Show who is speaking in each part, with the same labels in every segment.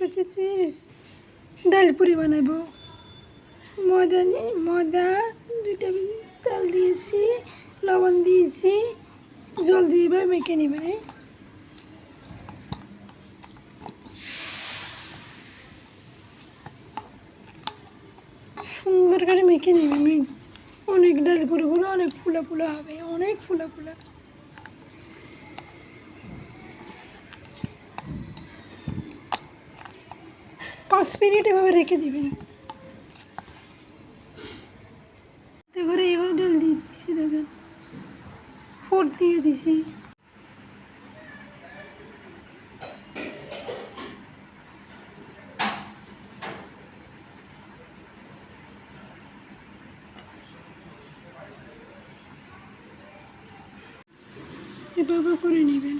Speaker 1: কিছু চিজ ডাল পুরি বানাবো। ময়দা ময়দা, দুই টেবিল তেল দিয়েছি, লবণ দিয়েছি। জল দিয়ে এবার মেখে নেবেন? সুন্দর করে মেখে নেবেন অনেক ডাল পুরো অনেক ফুলা ফুলা হবে, অনেক ফুলা ফুলা। পাঁচ মিনিট এভাবে রেখে দিবেন করে এবার ডাল দিয়ে দিয়েছি দেখেন। ফোর দিয়ে দিছি। এভাবে করে নেবেন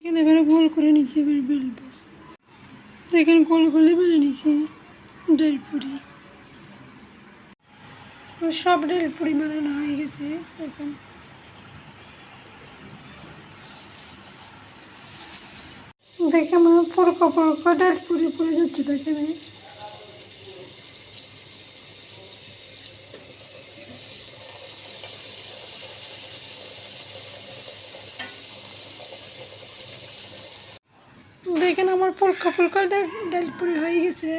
Speaker 1: এখানে এবারে গোল করে নিচে এবার বেলবো এখানে গোল গোলে বেলে নিছি ডাল পুরি সব ডেল পুরি বানানো হয়ে গেছে এখন দেখে আমার পুরো পুরি পরে যাচ্ছে দেখেন দেখেন আমার পলকা ফুলকা ডাল পুরি হয়ে গেছে।